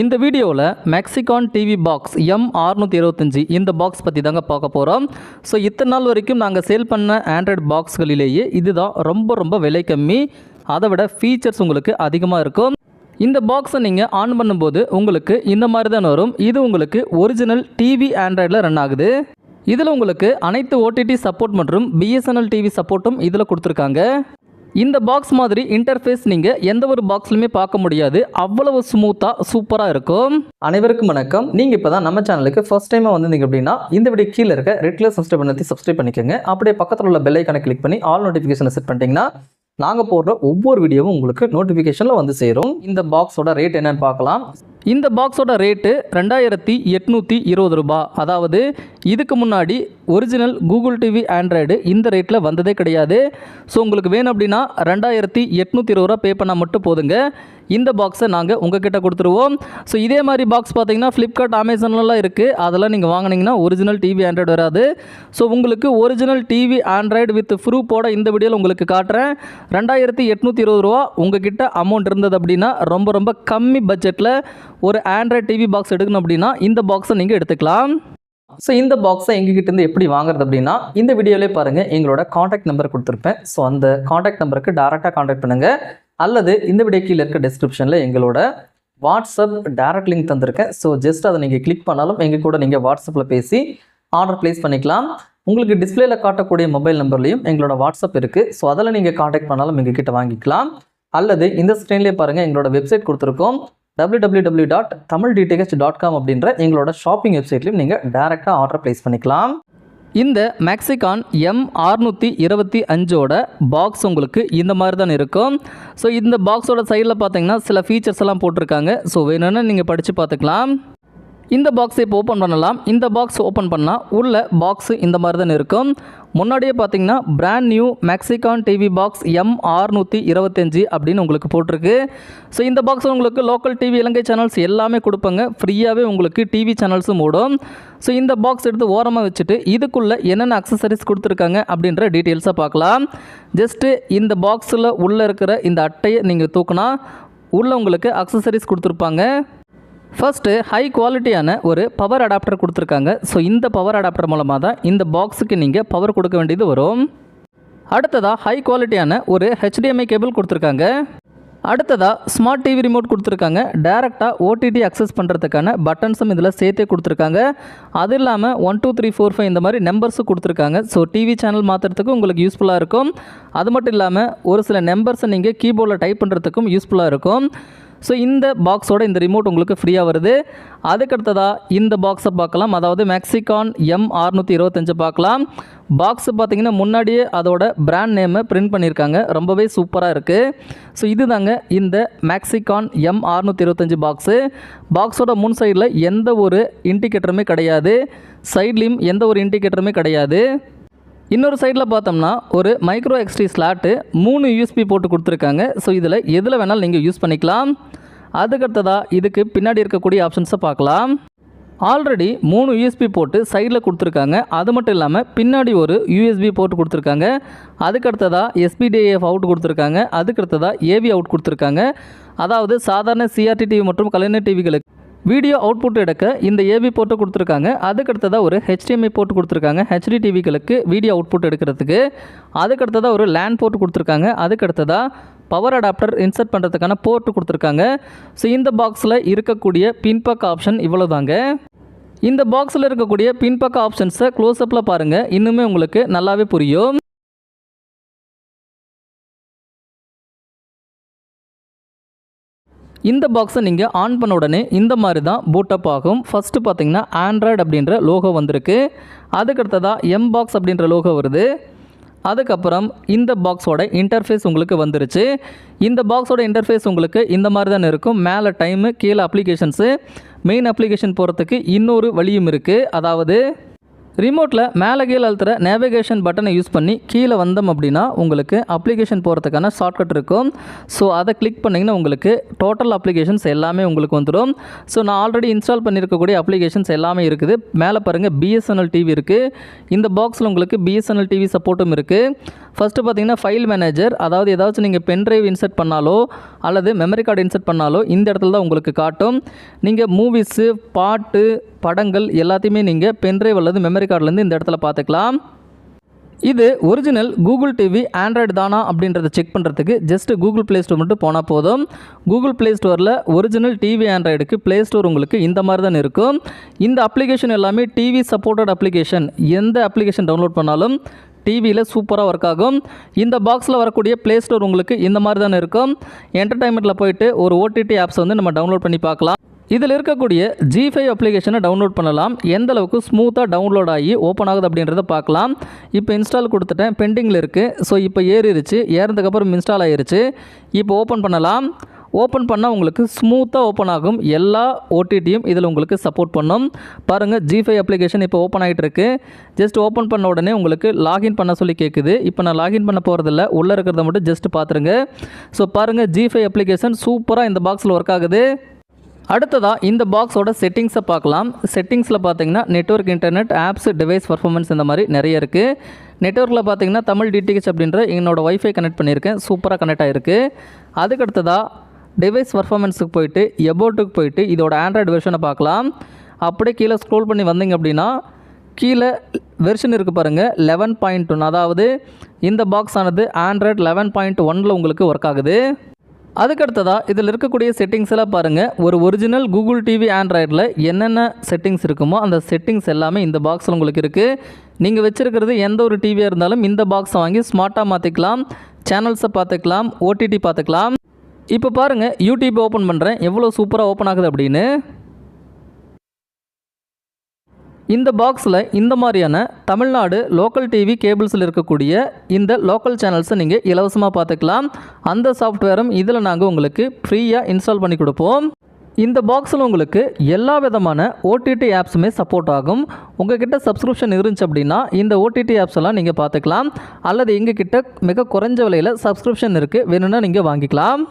இந்த வீடியோவில் Mexican TV box M அறுநூற்றி இருபத்தஞ்சி இந்த பாக்ஸ் பற்றி தாங்க பார்க்க போகிறோம் ஸோ இத்தனை நாள் வரைக்கும் நாங்கள் சேல் பண்ண ஆண்ட்ராய்டு பாக்ஸ்களிலேயே இதுதான் ரொம்ப ரொம்ப விலை கம்மி. அதை விட ஃபீச்சர்ஸ் உங்களுக்கு அதிகமாக இருக்கும். இந்த பாக்ஸை நீங்கள் ஆன் பண்ணும்போது உங்களுக்கு இந்த மாதிரி தான் வரும். இது உங்களுக்கு ஒரிஜினல் டிவி ஆண்ட்ராய்டில் ரன் ஆகுது. இதில் உங்களுக்கு அனைத்து ஓடிடி சப்போர்ட் மற்றும் பிஎஸ்என்எல் டிவி சப்போர்ட்டும் இதில் கொடுத்துருக்காங்க. இந்த பாக்ஸ் மாதிரி இன்டர்ஃபேஸ் நீங்கள் எந்த ஒரு பாக்ஸ்லையுமே பார்க்க முடியாது. அவ்வளவு ஸ்மூத்தாக சூப்பராக இருக்கும். அனைவருக்கும் வணக்கம். நீங்கள் இப்போ தான் நம்ம சேனலுக்கு ஃபஸ்ட் டைமாக வந்திருந்தீங்க அப்படின்னா இந்த வீடியோ கீழே இருக்க ரெட் கலர் சப்ஸ்கிரைப் பண்ணி சப்ஸ்கிரைப் பண்ணிக்கோங்க. அப்படியே பக்கத்தில் உள்ள பெல்லைக்கான கிளிக் பண்ணி ஆல் நோட்டிஃபிகேஷனை செட் பண்ணிட்டீங்கன்னா நாங்கள் போடுற ஒவ்வொரு வீடியோவும் உங்களுக்கு நோட்டிஃபிகேஷனில் வந்து சேரும். இந்த பாக்ஸோட ரேட் என்னன்னு பார்க்கலாம். இந்த பாக்ஸோட ரேட்டு ரெண்டாயிரத்தி எட்நூற்றி இருபது ரூபா. அதாவது இதுக்கு முன்னாடி ஒரிஜினல் கூகுள் டிவி ஆண்ட்ராய்டு இந்த ரேட்டில் வந்ததே கிடையாது. ஸோ உங்களுக்கு வேணும் அப்படின்னா ரெண்டாயிரத்தி எட்நூற்றி இருபது ரூபா பே பண்ணால் மட்டும் போதுங்க. இந்த பாக்ஸை நாங்கள் உங்ககிட்ட கொடுத்துருவோம். ஸோ இதே மாதிரி பாக்ஸ் பார்த்தீங்கன்னா ஃப்ளிப்கார்ட் அமேசான்லாம் இருக்குது அதெல்லாம் நீங்கள் வாங்கினீங்கன்னா ஒரிஜினல் டிவி ஆண்ட்ராய்டு வராது. ஸோ உங்களுக்கு ஒரிஜினல் டிவி ஆண்ட்ராய்டு வித் ப்ரூஃபோட இந்த வீடியோவில் உங்களுக்கு காட்டுறேன். ரெண்டாயிரத்தி எட்நூற்றி இருபது ரூபா உங்ககிட்ட அமௌண்ட் இருந்தது அப்படின்னா ரொம்ப ரொம்ப கம்மி பட்ஜெட்டில் ஒரு ஆண்ட்ராய்டு டிவி பாக்ஸ் எடுக்கணும் அப்படின்னா இந்த பாக்ஸை நீங்கள் எடுத்துக்கலாம். ஸோ இந்த பாக்ஸை எங்ககிட்டேருந்து எப்படி வாங்குறது அப்படின்னா இந்த வீடியோவிலே பாருங்கள் எங்களோட காண்டாக்ட் நம்பர் கொடுத்துருப்பேன். ஸோ அந்த காண்டாக்ட் நம்பருக்கு டேரெக்டாக காண்டாக்ட் பண்ணுங்கள் அல்லது இந்த வீடியோ கீழே இருக்க டிஸ்கிரிப்ஷனில் எங்களோட வாட்ஸ்அப் டேரக்ட் லிங்க் தந்திருக்கேன். ஸோ ஜஸ்ட் அதை நீங்கள் கிளிக் பண்ணாலும் எங்கள் கூட நீங்கள் வாட்ஸ்அப்பில் பேசி ஆர்டர் ப்ளேஸ் பண்ணிக்கலாம். உங்களுக்கு டிஸ்பிளேல காட்டக்கூடிய மொபைல் நம்பர்லையும் எங்களோட வாட்ஸ்அப் இருக்குது ஸோ அதில் நீங்கள் காண்டாக்ட் பண்ணாலும் எங்கள் கிட்ட வாங்கிக்கலாம். அல்லது இந்த ஸ்க்ரீன்லேயே பாருங்கள் எங்களோட வெப்சைட் கொடுத்துருக்கோம். www.tamildtx.com dot Tamil DTH dot com அப்படின்ற எங்களோட ஷாப்பிங் வெப்சைட்லையும் நீங்கள் டேரெக்டாக ஆர்டர் ப்ளேஸ் பண்ணிக்கலாம். இந்த மேக்சிகான் எம் அறுநூற்றி இருபத்தி அஞ்சோட பாக்ஸ் உங்களுக்கு இந்த மாதிரி தான் இருக்கும். ஸோ இந்த பாக்ஸோட சைடில் பார்த்தீங்கன்னா சில ஃபீச்சர்ஸ் எல்லாம் போட்டிருக்காங்க. ஸோ வேணும்னா நீங்கள் படித்து பார்த்துக்கலாம். இந்த பாக்ஸை இப்போ ஓப்பன் பண்ணலாம். இந்த பாக்ஸ் ஓப்பன் பண்ணால் உள்ள பாக்ஸ் இந்த மாதிரி தான் இருக்கும். முன்னாடியே பார்த்தீங்கன்னா brand new Mexican TV box M ஆறுநூற்றி இருபத்தஞ்சி அப்படின்னு உங்களுக்கு போட்டிருக்கு. ஸோ இந்த பாக்ஸ் உங்களுக்கு லோக்கல் டிவி இலங்கை சேனல்ஸ் எல்லாமே கொடுப்பாங்க. ஃப்ரீயாகவே உங்களுக்கு டிவி சேனல்ஸும் ஓடும் ஸோ இந்த பாக்ஸ் எடுத்து ஓரமாக வச்சுட்டு இதுக்குள்ளே என்னென்ன அக்சசரிஸ் கொடுத்துருக்காங்க அப்படின்ற டீட்டெயில்ஸை பார்க்கலாம் ஜஸ்ட்டு இந்த பாக்ஸில் உள்ளே இருக்கிற இந்த அட்டையை நீங்கள் தூக்குனா உள்ளே உங்களுக்கு அக்சசரிஸ் கொடுத்துருப்பாங்க. ஃபர்ஸ்ட்டு ஹை குவாலிட்டியான ஒரு பவர் அடாப்டர் கொடுத்துருக்காங்க. ஸோ இந்த பவர் அடாப்டர் மூலமாக தான் இந்த பாக்ஸுக்கு நீங்கள் பவர் கொடுக்க வேண்டியது வரும். அடுத்ததாக ஹை குவாலிட்டியான ஒரு ஹெச்டிஎம்ஐ கேபிள் கொடுத்துருக்காங்க. அடுத்ததாக ஸ்மார்ட் டிவி ரிமோட் கொடுத்துருக்காங்க. டேரெக்டாக ஓடிடி அக்சஸ் பண்ணுறதுக்கான பட்டன்ஸும் இதில் சேர்த்தே கொடுத்துருக்காங்க. அது இல்லாமல் one two three four five இந்த மாதிரி நம்பர்ஸும் கொடுத்துருக்காங்க. ஸோ டிவி சேனல் மாற்றுறதுக்கு உங்களுக்கு யூஸ்ஃபுல்லாக இருக்கும். அது மட்டும் இல்லாமல் ஒரு சில நம்பர்ஸை நீங்கள் கீபோர்டில் டைப் பண்ணுறதுக்கும் யூஸ்ஃபுல்லாக இருக்கும். ஸோ இந்த பாக்ஸோட இந்த ரிமோட் உங்களுக்கு ஃப்ரீயாக வருது. அதுக்கடுத்ததாக இந்த பாக்ஸை பார்க்கலாம். அதாவது மேக்சிகான் எம் அறுநூற்றி இருபத்தஞ்சு பார்க்கலாம். பாக்ஸ் பார்த்திங்கன்னா முன்னாடியே அதோட பிராண்ட் நேமை பிரிண்ட் பண்ணியிருக்காங்க. ரொம்பவே சூப்பராக இருக்குது ஸோ இது தாங்க இந்த மேக்சிகான் எம் அறுநூற்றி இருபத்தஞ்சு பாக்ஸு பாக்ஸோட முன் சைடில் எந்த ஒரு இண்டிகேட்டருமே கிடையாது. சைட்லேயும் எந்த ஒரு இண்டிகேட்டருமே கிடையாது. இன்னொரு சைடில் பார்த்தோம்னா ஒரு மைக்ரோ எக்ஸ்டி ஸ்லாட்டு மூணு யூஎஸ்பி போட்டு கொடுத்துருக்காங்க. ஸோ இதில் எதில் வேணாலும் நீங்கள் யூஸ் பண்ணிக்கலாம். அதுக்கடுத்ததாக இதுக்கு பின்னாடி இருக்கக்கூடிய ஆப்ஷன்ஸை பார்க்கலாம். ஆல்ரெடி மூணு யூஎஸ்பி போட்டு சைடில் கொடுத்துருக்காங்க. அது மட்டும் இல்லாமல் பின்னாடி ஒரு யூஎஸ்பி போட்டு கொடுத்துருக்காங்க. அதுக்கடுத்ததாக எஸ்பிடிஎஃப் அவுட் கொடுத்துருக்காங்க. அதுக்கடுத்ததாக ஏவி அவுட் கொடுத்துருக்காங்க. அதாவது சாதாரண சிஆர்டி டிவி மற்றும் கலைஞர் டிவிகளுக்கு வீடியோ அவுட்புட் எடுக்க இந்த ஏவி போட்டு கொடுத்துருக்காங்க. அதுக்கடுத்ததாக ஒரு ஹெச்டிஎம்ஐ போட்டு கொடுத்துருக்காங்க. ஹெச்டி டிவிகளுக்கு வீடியோ அவுட்புட் எடுக்கிறதுக்கு. அதுக்கடுத்ததாக ஒரு லேண்ட் போட்டு கொடுத்துருக்காங்க. அதுக்கடுத்ததாக பவர் அடாப்டர் இன்சர்ட் பண்ணுறதுக்கான போர்ட்டு கொடுத்துருக்காங்க. ஸோ இந்த பாக்ஸில் இருக்கக்கூடிய பின்பக் ஆப்ஷன் இவ்வளோதாங்க இந்த பாக்ஸில் இருக்கக்கூடிய பின்பக்க ஆப்ஷன்ஸை க்ளோஸ்அப்பில் பாருங்கள் இன்னுமே உங்களுக்கு நல்லாவே புரியும். இந்த பாக்ஸை நீங்கள் ஆன் பண்ண உடனே இந்த மாதிரி தான் பூட்டப் ஆகும். ஃபஸ்ட்டு பார்த்தீங்கன்னா ஆண்ட்ராய்டு அப்படின்ற லோகோ வந்திருக்கு. அதுக்கடுத்ததாக எம் பாக்ஸ் அப்படின்ற லோகோ வருது. அதுக்கப்புறம் இந்த பாக்ஸோட இன்டர்ஃபேஸ் உங்களுக்கு வந்துருச்சு. இந்த பாக்ஸோட இன்டர்ஃபேஸ் உங்களுக்கு இந்த மாதிரி தான் இருக்கும். மேலே டைமு கீழே அப்ளிகேஷன்ஸு மெயின் அப்ளிகேஷன் போகிறதுக்கு இன்னொரு வழியும் இருக்குது அதாவது ரிமோட்டில் மேலே கீழே அழுத்துற நேவிகேஷன் பட்டனை யூஸ் பண்ணி கீழே வந்தோம் அப்படின்னா உங்களுக்கு அப்ளிகேஷன் போகிறதுக்கான ஷார்ட்கட் இருக்கும். ஸோ அதை கிளிக் பண்ணிங்கன்னா உங்களுக்கு டோட்டல் அப்ளிகேஷன்ஸ் எல்லாமே உங்களுக்கு வந்துடும். ஸோ நான் ஆல்ரெடி இன்ஸ்டால் பண்ணியிருக்கக்கூடிய அப்ளிகேஷன்ஸ் எல்லாமே இருக்குது. மேலே பாருங்கள் பிஎஸ்என்எல் டிவி இருக்குது இந்த பாக்ஸில் உங்களுக்கு பிஎஸ்என்எல் டிவி சப்போர்ட்டும் இருக்குது ஃபஸ்ட்டு பார்த்தீங்கன்னா ஃபைல் மேனேஜர் அதாவது ஏதாச்சும் நீங்கள் பென்ட்ரைவ் இன்சர்ட் பண்ணாலோ அல்லது மெமரி கார்டு இன்சர்ட் பண்ணாலோ இந்த இடத்துல தான் உங்களுக்கு காட்டும். நீங்கள் மூவிஸு பாட்டு படங்கள் எல்லாத்தையுமே நீங்கள் பென்ட்ரைவ் அல்லது மெமரி கார்டுலேருந்து இந்த இடத்துல பார்த்துக்கலாம். இது ஒரிஜினல் கூகுள் டிவி ஆண்ட்ராய்டு தானா அப்படின்றத செக் பண்ணுறதுக்கு ஜஸ்ட் கூகுள் ப்ளே ஸ்டோர் மட்டும் போனால் போதும். கூகுள் ப்ளே ஸ்டோரில் ஒரிஜினல் டிவி ஆண்ட்ராய்டுக்கு ப்ளே ஸ்டோர் உங்களுக்கு இந்த மாதிரி தான் இருக்கும். இந்த அப்ளிகேஷன் எல்லாமே டிவி சப்போர்ட்டட் அப்ளிகேஷன் எந்த அப்ளிகேஷன் டவுன்லோட் பண்ணாலும் டிவியில் சூப்பராக ஒர்க் ஆகும். இந்த பாக்ஸில் வரக்கூடிய ப்ளே ஸ்டோர் உங்களுக்கு இந்த மாதிரி தானே இருக்கும். என்டர்டைன்மெண்ட்டில் போயிட்டு ஒரு ஓடிடி ஆப்ஸ் வந்து நம்ம டவுன்லோட் பண்ணி பார்க்கலாம். இதில் இருக்கக்கூடிய ஜி ஃபைவ் அப்ளிகேஷனை டவுன்லோட் பண்ணலாம். எந்த அளவுக்கு ஸ்மூத்தாக டவுன்லோட் ஆகி ஓப்பன் ஆகுது அப்படின்றத பார்க்கலாம். இப்போ இன்ஸ்டால் கொடுத்துட்டேன். பெண்டிங்கில் இருக்குது ஸோ இப்போ ஏறிடுச்சு ஏறினதுக்கப்புறம் இன்ஸ்டால் ஆயிடுச்சு இப்போ ஓப்பன் பண்ணலாம். ஓப்பன் பண்ணால் உங்களுக்கு ஸ்மூத்தாக ஓப்பன் ஆகும். எல்லா ஓடிடியும் இதில் உங்களுக்கு சப்போர்ட் பண்ணும். பாருங்கள் ஜி ஃபைவ் அப்ளிகேஷன் இப்போ ஓப்பன் ஆகிட்டு இருக்கு. ஜஸ்ட் ஓப்பன் பண்ண உடனே உங்களுக்கு லாகின் பண்ண சொல்லி கேட்குது இப்போ நான் லாகின் பண்ண போகிறதில்ல உள்ளே இருக்கிறத மட்டும் ஜஸ்ட் பார்த்துருங்க ஸோ பாருங்கள் ஜி ஃபைவ் அப்ளிகேஷன் சூப்பராக இந்த பாக்ஸில் ஒர்க் ஆகுது. அடுத்ததாக இந்த பாக்ஸோட செட்டிங்ஸை பார்க்கலாம். செட்டிங்ஸில் பார்த்தீங்கன்னா network internet apps device performance இந்த மாதிரி நிறைய இருக்குது நெட்வொர்க்கில் பார்த்தீங்கன்னா தமிழ் டிடிஹெச் அப்படின்ற என்னோடய ஒய்ஃபை கனெக்ட் பண்ணியிருக்கேன். சூப்பராக கனெக்ட் ஆகிருக்கு அதுக்கு அடுத்ததாக டிவைஸ் பர்ஃபார்மன்ஸுக்கு போயிட்டு எபோட்டுக்கு போயிட்டு இதோட ஆண்ட்ராய்டு வெர்ஷனை பார்க்கலாம். அப்படியே கீழே ஸ்க்ரோல் பண்ணி வந்தீங்க அப்படின்னா கீழே வெர்ஷன் இருக்குது பாருங்கள் லெவன் பாயிண்ட் ஒன் அதாவது இந்த பாக்ஸ் ஆனது ஆண்ட்ராய்டு லெவன் பாயிண்ட் ஒனில் உங்களுக்கு ஒர்க் ஆகுது. அதுக்கடுத்ததாக இதில் இருக்கக்கூடிய செட்டிங்ஸ் எல்லாம் பாருங்கள் ஒரு ஒரிஜினல் கூகுள் டிவி ஆண்ட்ராய்டில் என்னென்ன செட்டிங்ஸ் இருக்குமோ அந்த செட்டிங்ஸ் எல்லாமே இந்த பாக்ஸில் உங்களுக்கு இருக்குது நீங்கள் வச்சுருக்கிறது எந்த ஒரு டிவியாக இருந்தாலும் இந்த பாக்ஸை வாங்கி ஸ்மார்ட்டாக மாற்றிக்கலாம் சேனல்ஸை பார்த்துக்கலாம் ஓடிடி பார்த்துக்கலாம் இப்போ பாருங்கள் யூடியூப் ஓப்பன் பண்ணுறேன் எவ்வளோ சூப்பராக ஓப்பன் ஆகுது அப்படின்னு. இந்த பாக்ஸில் இந்த மாதிரியான தமிழ்நாடு லோக்கல் டிவி கேபிள்ஸில் இருக்கக்கூடிய இந்த லோக்கல் சேனல்ஸை நீங்கள் இலவசமாக பார்த்துக்கலாம். அந்த சாஃப்ட்வேரும் இதில் நாங்கள் உங்களுக்கு ஃப்ரீயாக இன்ஸ்டால் பண்ணி கொடுப்போம். இந்த பாக்ஸில் உங்களுக்கு எல்லா விதமான ஓடிடி ஆப்ஸுமே சப்போர்ட் ஆகும். உங்ககிட்ட சப்ஸ்கிரிப்ஷன் இருந்துச்சு அப்படின்னா இந்த ஓடிடி ஆப்ஸ் எல்லாம் நீங்கள் பார்த்துக்கலாம். அல்லது எங்ககிட்ட மிக குறைஞ்ச விலையில் சப்ஸ்கிரிப்ஷன் இருக்குது வேணும்னா நீங்கள் வாங்கிக்கலாம்.